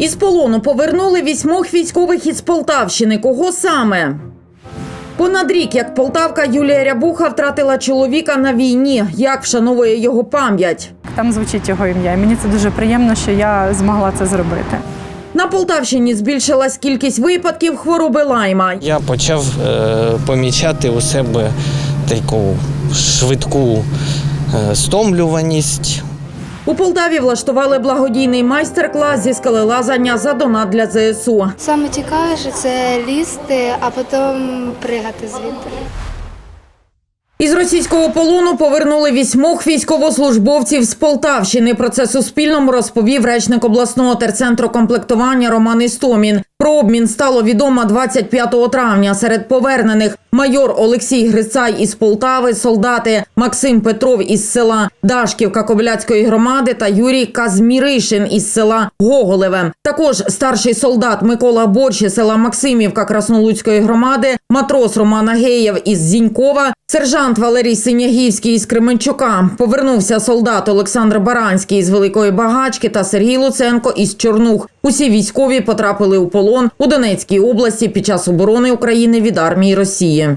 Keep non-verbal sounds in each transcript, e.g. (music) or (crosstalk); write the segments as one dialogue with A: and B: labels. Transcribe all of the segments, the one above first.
A: Із полону повернули вісьмох військових із Полтавщини. Кого саме? Понад рік, як полтавка Юлія Рябуха втратила чоловіка на війні. Як вшановує його пам'ять?
B: Там звучить його ім'я. І мені це дуже приємно, що я змогла це зробити.
A: На Полтавщині збільшилась кількість випадків хвороби лайма.
C: Я почав е, помічати у себе таку швидку е, стомлюваність.
A: У Полтаві влаштували благодійний майстер-клас зі скелелазання за донат для ЗСУ.
D: Саме цікавіше це лізти, а потім пригати звідти.
A: Із російського полону повернули вісьмох військовослужбовців з Полтавщини. Про це Суспільному розповів речник обласного терцентру комплектування Роман Істомін. Про обмін стало відомо 25 травня. Серед повернених майор Олексій Грицай із Полтави, солдати Максим Петров із села Дашківка Кобиляцької громади та Юрій Казміришин із села Гоголеве. Також старший солдат Микола Борщ із села Максимівка Краснолуцької громади, матрос Роман Агеєв із Зінькова, сержант Валерій Синягівський із Кременчука. Повернувся солдат Олександр Баранський із Великої Багачки та Сергій Луценко із Чорнух. Усі військові потрапили у полон у Донецькій області під час оборони України від армії Росії.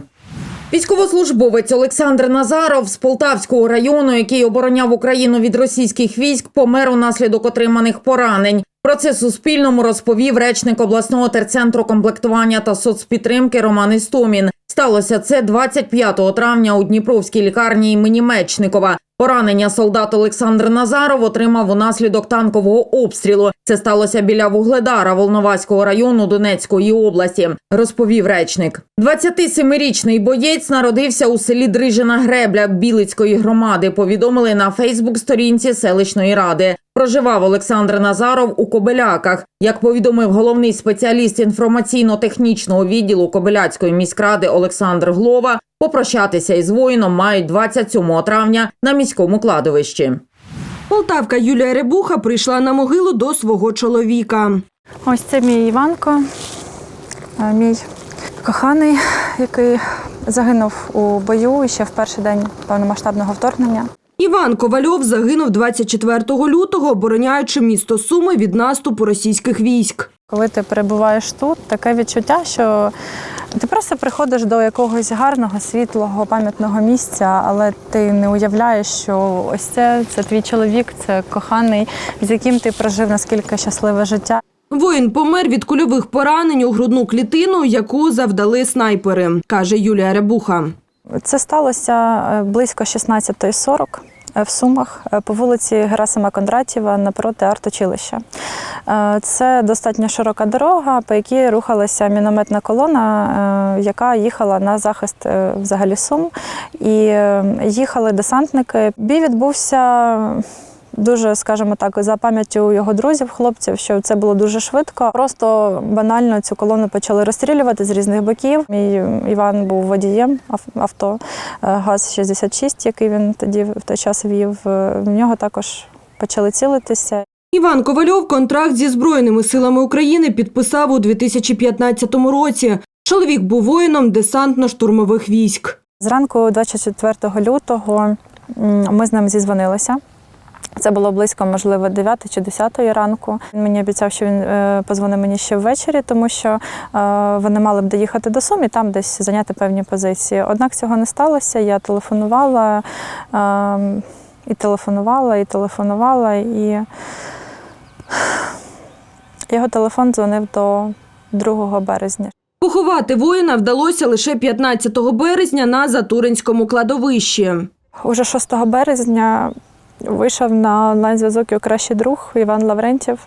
A: Військовослужбовець Олександр Назаров з Полтавського району, який обороняв Україну від російських військ, помер унаслідок отриманих поранень. Про це Суспільному розповів речник обласного терцентру комплектування та соцпідтримки Роман Істомін. Сталося це 25 травня у Дніпровській лікарні імені Мечникова. Поранення солдат Олександр Назаров отримав унаслідок танкового обстрілу. Це сталося біля Вугледара Волноваського району Донецької області, розповів речник. 27-річний боєць народився у селі Дрижина Гребля Білицької громади. Повідомили на Фейсбук-сторінці селищної ради. Проживав Олександр Назаров у Кобеляках. Як повідомив головний спеціаліст інформаційно-технічного відділу Кобеляцької міськради Олександр Глова, попрощатися із воїном мають 27 травня на міському кладовищі.
E: Полтавка Юлія Ребуха прийшла на могилу до свого чоловіка.
B: Ось це мій Іванко, е, мій коханий, який загинув у бою ще в перший день повномасштабного вторгнення.
E: Іван Ковальов загинув 24 лютого, обороняючи місто Суми від наступу російських військ.
B: Коли ти перебуваєш тут, таке відчуття, що ти просто приходиш до якогось гарного, світлого, пам'ятного місця, але ти не уявляєш, що ось це, це твій чоловік, це коханий, з яким ти прожив наскільки щасливе життя.
E: Воїн помер від кульових поранень у грудну клітину, яку завдали снайпери, каже Юлія Ребуха.
B: Це сталося е, близько 16.40 в Сумах е, по вулиці Герасима Кондратєва напроти артучилища. Е, Це достатньо широка дорога, по якій рухалася мінометна колона, е, яка їхала на захист е, взагалі Сум. І е, їхали десантники. Бій відбувся. Дуже, скажімо так, за пам'яттю його друзів, хлопців, що це було дуже швидко. Просто банально цю колону почали розстрілювати з різних боків. Мій Іван був водієм авто е, ГАЗ-66, який він тоді в той час вів. Е, В нього також почали цілитися.
E: Іван Ковальов контракт зі Збройними силами України підписав у 2015 році. Чоловік був воїном десантно-штурмових військ.
B: Зранку, 24 лютого, ми з ним зізвонилися. Це було близько, можливо, 9 чи 10 ранку. Він мені обіцяв, що він е, позвонить мені ще ввечері, тому що е, вони мали б доїхати до Сум і там десь зайняти певні позиції. Однак цього не сталося. Я телефонувала е, і телефонувала, і телефонувала, і його телефон дзвонив до 2 березня.
E: Поховати воїна вдалося лише 15 березня на Затуринському кладовищі.
B: Уже 6 березня вийшов на онлайн-зв'язок його кращий друг Іван Лаврентів.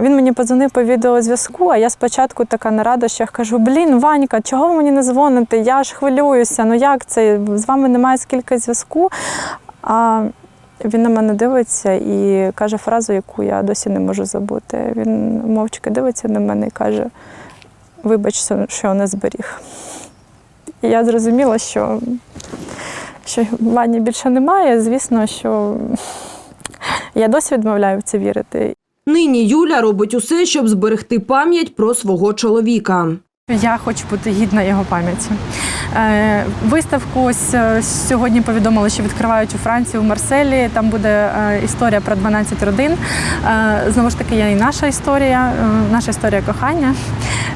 B: Він мені подзвонив по відеозв'язку, а я спочатку така на радощах кажу: Блін, Ванька, чого ви мені не дзвоните? Я ж хвилююся. Ну як це? З вами немає скільки зв'язку. А він на мене дивиться і каже фразу, яку я досі не можу забути. Він мовчки дивиться на мене і каже: Вибач, що не зберіг. І я зрозуміла, що що Вані більше немає. Звісно, що (laughs) я досі відмовляю в це вірити.
E: Нині Юля робить усе, щоб зберегти пам'ять про свого чоловіка.
B: Я хочу бути гідна його пам'яті. Е, Виставку ось е, сьогодні повідомили, що відкривають у Франції у Марселі. Там буде е, історія про 12 родин. Знову ж таки, є і наша історія, наша історія кохання.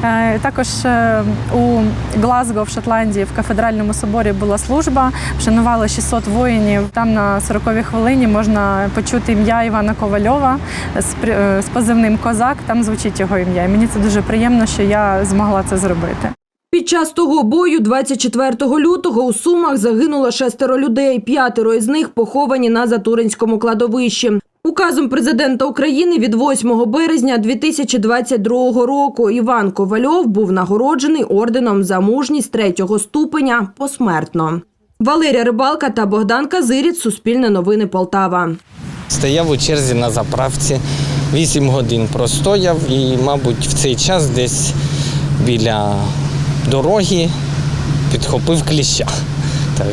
B: Е, Також е, у Глазго в Шотландії в кафедральному соборі була служба. Вшанували 600 воїнів. Там на 40-й хвилині можна почути ім'я Івана Ковальова з е, позивним Козак. Там звучить його ім'я. Мені це дуже приємно, що я змогла це зробити.
E: Під час того бою, 24 лютого, у Сумах загинуло шестеро людей. П'ятеро із них поховані на Затуринському кладовищі. Указом президента України від 8 березня 2022 року Іван Ковальов був нагороджений орденом за мужність третього ступеня посмертно. Валерія Рибалка та Богдан Казиріць. Суспільне новини Полтава.
C: Стояв у черзі на заправці, 8 годин простояв і, мабуть, в цей час десь біля дороги підхопив кліща.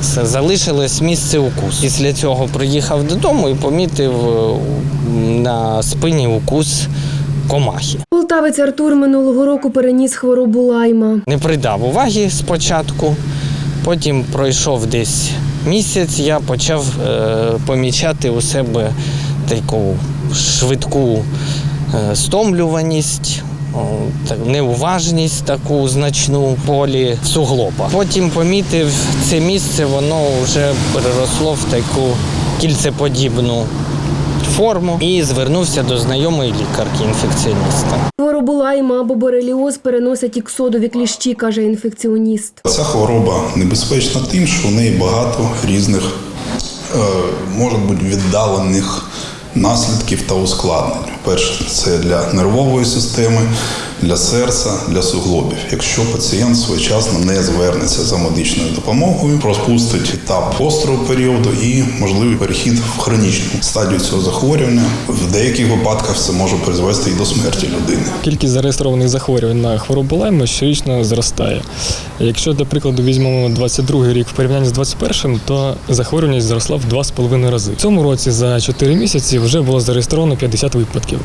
C: Все, залишилось місце укус. Після цього приїхав додому і помітив е, на спині укус комахи.
F: Полтавець Артур минулого року переніс хворобу лайма.
C: Не придав уваги спочатку, потім пройшов десь місяць, я почав е, помічати у себе таку швидку е, стомлюваність. Неуважність таку значну в полі в суглобах. Потім помітив це місце, воно вже переросло в таку кільцеподібну форму і звернувся до знайомої лікарки інфекціоніста.
F: Хворобу лайма або бореліоз переносять іксодові кліщі, каже інфекціоніст.
G: Ця хвороба небезпечна тим, що в неї багато різних, е, може бути, віддалених наслідків та ускладнень. Перше, це для нервової системи, для серця, для суглобів. Якщо пацієнт своєчасно не звернеться за медичною допомогою, розпустить етап гострого періоду і можливий перехід в хронічну стадію цього захворювання. В деяких випадках це може призвести і до смерті людини.
H: Кількість зареєстрованих захворювань на хворобу Лайма щорічно зростає. Якщо, для прикладу, візьмемо 22 рік в порівнянні з 21, то захворюваність зросла в 2,5 рази. В цьому році за 4 місяці вже було зареєстровано 50 випадків,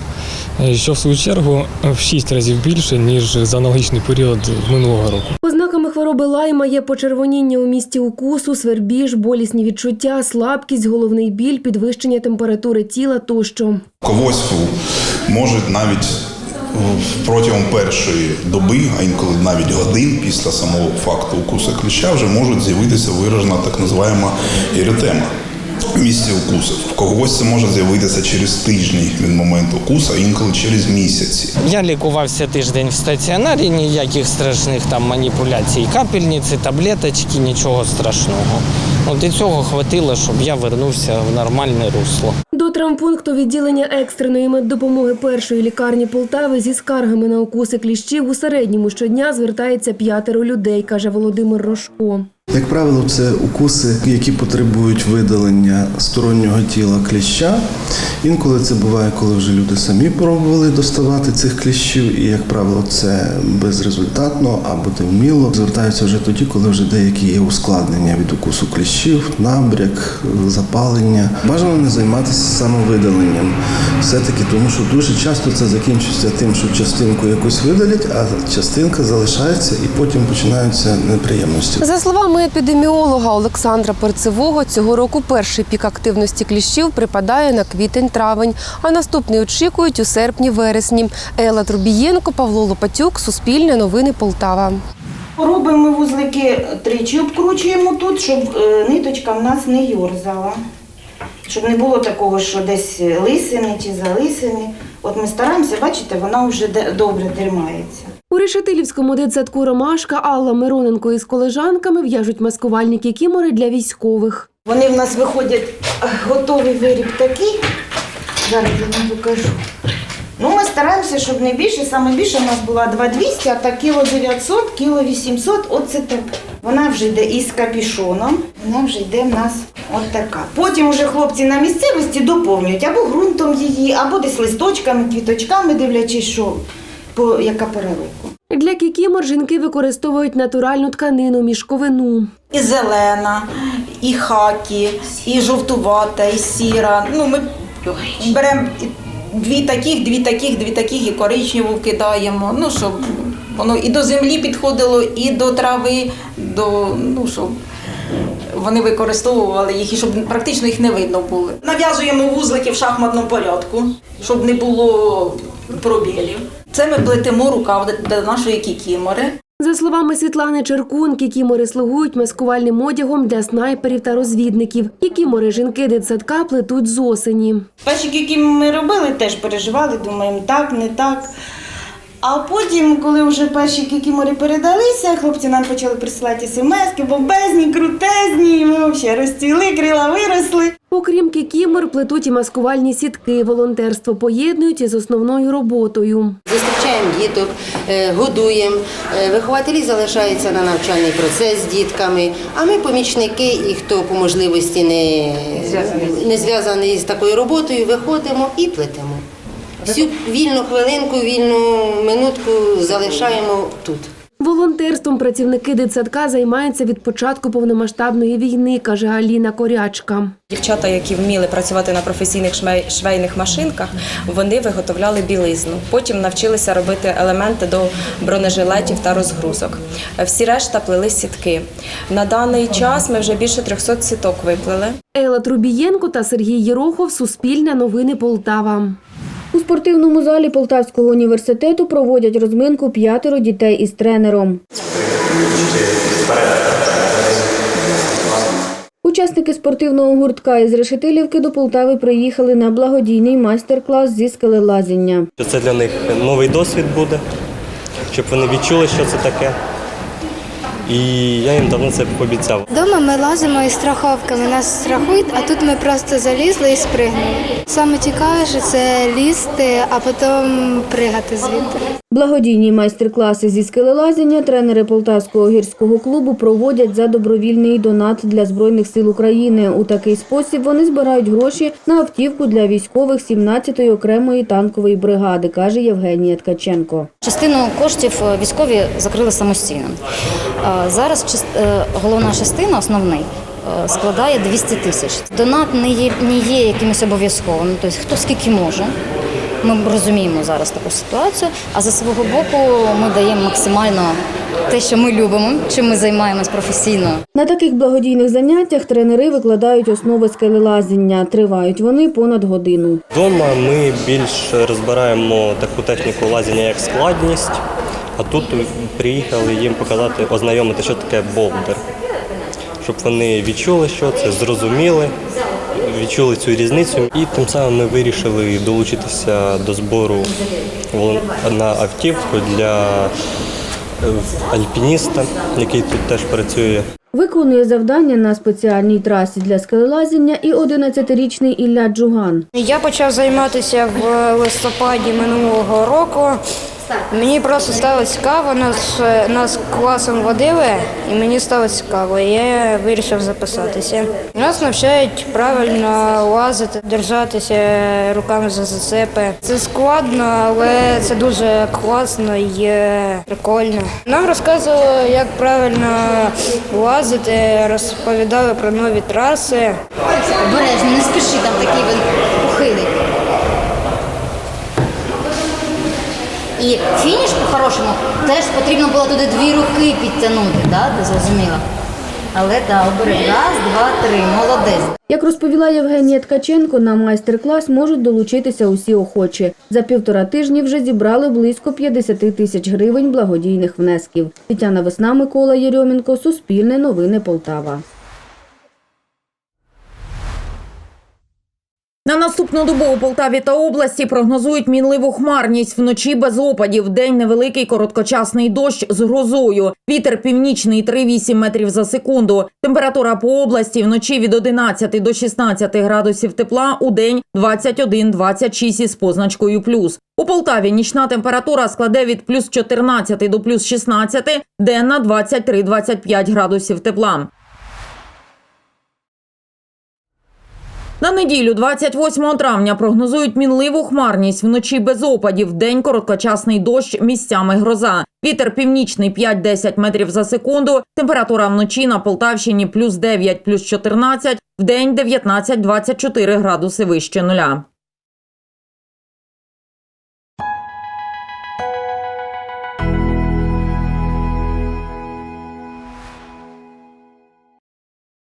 H: е, що в свою чергу в 6 разів більше, ніж за аналогічний період минулого року.
F: Ознаками хвороби лайма є почервоніння у місті укусу, свербіж, болісні відчуття, слабкість, головний біль, підвищення температури тіла тощо.
G: Когось можуть навіть протягом першої доби, а інколи навіть годин після самого факту укусу кліща вже можуть з'явитися виражена так називаємо еритема місці укусу. В когось це може з'явитися через тижні від моменту укусу, а інколи через місяці.
C: Я лікувався тиждень в стаціонарі, ніяких страшних там маніпуляцій, капельниці, таблеточки, нічого страшного. От і цього хватило, щоб я вернувся в нормальне русло.
F: До травмпункту відділення екстреної меддопомоги першої лікарні Полтави зі скаргами на укуси кліщів у середньому щодня звертається п'ятеро людей, каже Володимир Рожко.
I: Як правило, це укуси, які потребують видалення стороннього тіла кліща. Інколи це буває, коли вже люди самі пробували доставати цих кліщів, і, як правило, це безрезультатно або невміло. Звертаються вже тоді, коли вже деякі є ускладнення від укусу кліщів, набряк, запалення. Бажано не займатися самовидаленням. Все-таки тому, що дуже часто це закінчується тим, що частинку якусь видалять, а частинка залишається і потім починаються неприємності.
J: За словами епідеміолога Олександра Перцевого, цього року перший пік активності кліщів припадає на квітень-травень, а наступний очікують у серпні-вересні. Елла Трубієнко, Павло Лопатюк, Суспільне новини Полтава.
K: Робимо вузлики тричі, обкручуємо тут, щоб е, ниточка в нас не йорзала. Щоб не було такого, що десь лисини чи залисини. От ми стараємося, бачите, вона вже добре тримається.
F: У Решетилівському дитсадку Ромашка Алла Мироненко із колежанками в'яжуть маскувальні кікімори для військових.
K: Вони в нас виходять е, готовий виріб такий. Зараз я вам покажу. Ну, ми стараємося, щоб не більше. Саме більше у нас була 2200, а так кіло 900, кіло 800, оце так. Вона вже йде із капішоном, вона вже йде в нас от така. Потім вже хлопці на місцевості доповнюють або ґрунтом її, або десь листочками, квіточками, дивлячись, що по яка пора року.
F: Для кікімор жінки використовують натуральну тканину мішковину.
K: І зелена, і хакі, і жовтувата, і сіра. Ну, ми беремо дві таких, дві таких, дві таких і коричневу вкидаємо. Ну, щоб
L: Воно і до землі підходило, і до трави, до ну щоб вони використовували їх і щоб практично їх не видно було. Нав'язуємо вузлики в шахматному порядку, щоб не було пробілів. Це ми плетемо рукав до нашої кікімори.
F: За словами Світлани Черкун, кікімори слугують маскувальним одягом для снайперів та розвідників. Кікімори жінки дитсадка плетуть з осені.
K: Перші, які ми робили, теж переживали, думаємо, так, не так. А потім, коли вже перші кікімори передалися, хлопці нам почали присилати смс-ки, бомбезні, крутезні, і ми взагалі розцвіли, крила виросли.
F: Окрім кікімор, плетуть і маскувальні сітки. Волонтерство поєднують із основною роботою.
M: Зустрічаємо діток, е, годуємо. Е, Вихователі залишаються на навчальний процес з дітками. А ми помічники, і хто по можливості не, не зв'язаний з такою роботою, виходимо і плетемо. Всю вільну хвилинку, вільну минутку залишаємо тут.
F: Волонтерством працівники дитсадка займаються від початку повномасштабної війни, каже Аліна Корячка.
N: Дівчата, які вміли працювати на професійних швейних машинках, вони виготовляли білизну. Потім навчилися робити елементи до бронежилетів та розгрузок. Всі решта плели сітки. На даний час ми вже більше 300 сіток виплели.
F: Елла Трубієнко та Сергій Єрохов. Суспільне новини Полтава. Спортивному залі Полтавського університету проводять розминку п'ятеро дітей із тренером. Учасники спортивного гуртка із Решетилівки до Полтави приїхали на благодійний майстер-клас зі скелелазіння.
O: Це для них новий досвід буде, щоб вони відчули, що це таке. І я їм давно це пообіцяв.
D: Дома ми лазимо із страховками, нас страхують, а тут ми просто залізли і спригнули. Саме цікаве, що це лізти, а потім пригати звідти.
F: Благодійні майстер-класи зі скелелазіння тренери Полтавського гірського клубу проводять за добровільний донат для Збройних сил України. У такий спосіб вони збирають гроші на автівку для військових 17-ї окремої танкової бригади, каже Євгенія Ткаченко.
P: Частину коштів е, військові закрили самостійно. Е, Зараз е, головна частина, основний, складає 200 тисяч. Донат не є, не є якимось обов'язковим, тобто хто скільки може. Ми розуміємо зараз таку ситуацію, а за свого боку ми даємо максимально те, що ми любимо, чим ми займаємось професійно.
F: На таких благодійних заняттях тренери викладають основи скелелазіння. Тривають вони понад годину.
O: Вдома ми більш розбираємо таку техніку лазіння як складність, а тут приїхали їм показати, ознайомити, що таке болдер. Щоб вони відчули, що це, зрозуміли, відчули цю різницю. І тим самим ми вирішили долучитися до збору волон- на автівку для е, альпініста, який тут теж працює.
F: Виконує завдання на спеціальній трасі для скелелазіння і 11-річний Ілля Джуган.
Q: Я почав займатися в листопаді минулого року. Мені просто стало цікаво, нас, нас класом водили, і мені стало цікаво. і Я вирішив записатися. Нас навчають правильно лазити, держатися руками за зацепи. Це складно, але це дуже класно і е, прикольно. Нам розказували, як правильно лазити, розповідали про нові траси.
P: Обережно, не спіши, там такий він ухилий. І фініш по-хорошому теж потрібно було туди дві руки підтягнути, да? ти зрозуміла? Але так, обережно. Раз, два, три, молодець.
F: Як розповіла Євгенія Ткаченко, на майстер-клас можуть долучитися усі охочі. За півтора тижні вже зібрали близько 50 тисяч гривень благодійних внесків. Тетяна Весна, Микола Єрьомінко, Суспільне новини Полтава.
A: На наступну добу у Полтаві та області прогнозують мінливу хмарність вночі без опадів. День невеликий короткочасний дощ з грозою. Вітер північний 3,8 метрів за секунду. Температура по області вночі від 11 до 16 градусів тепла. У день 21-26 із позначкою плюс. У Полтаві нічна температура складе від плюс 14 до плюс 16, денна 23-25 градусів тепла. На неділю, 28 травня, прогнозують мінливу хмарність вночі без опадів, день короткочасний дощ, місцями гроза. Вітер північний 5-10 метрів за секунду. Температура вночі на Полтавщині плюс 9, плюс 14, в день 19-24 градуси вище нуля.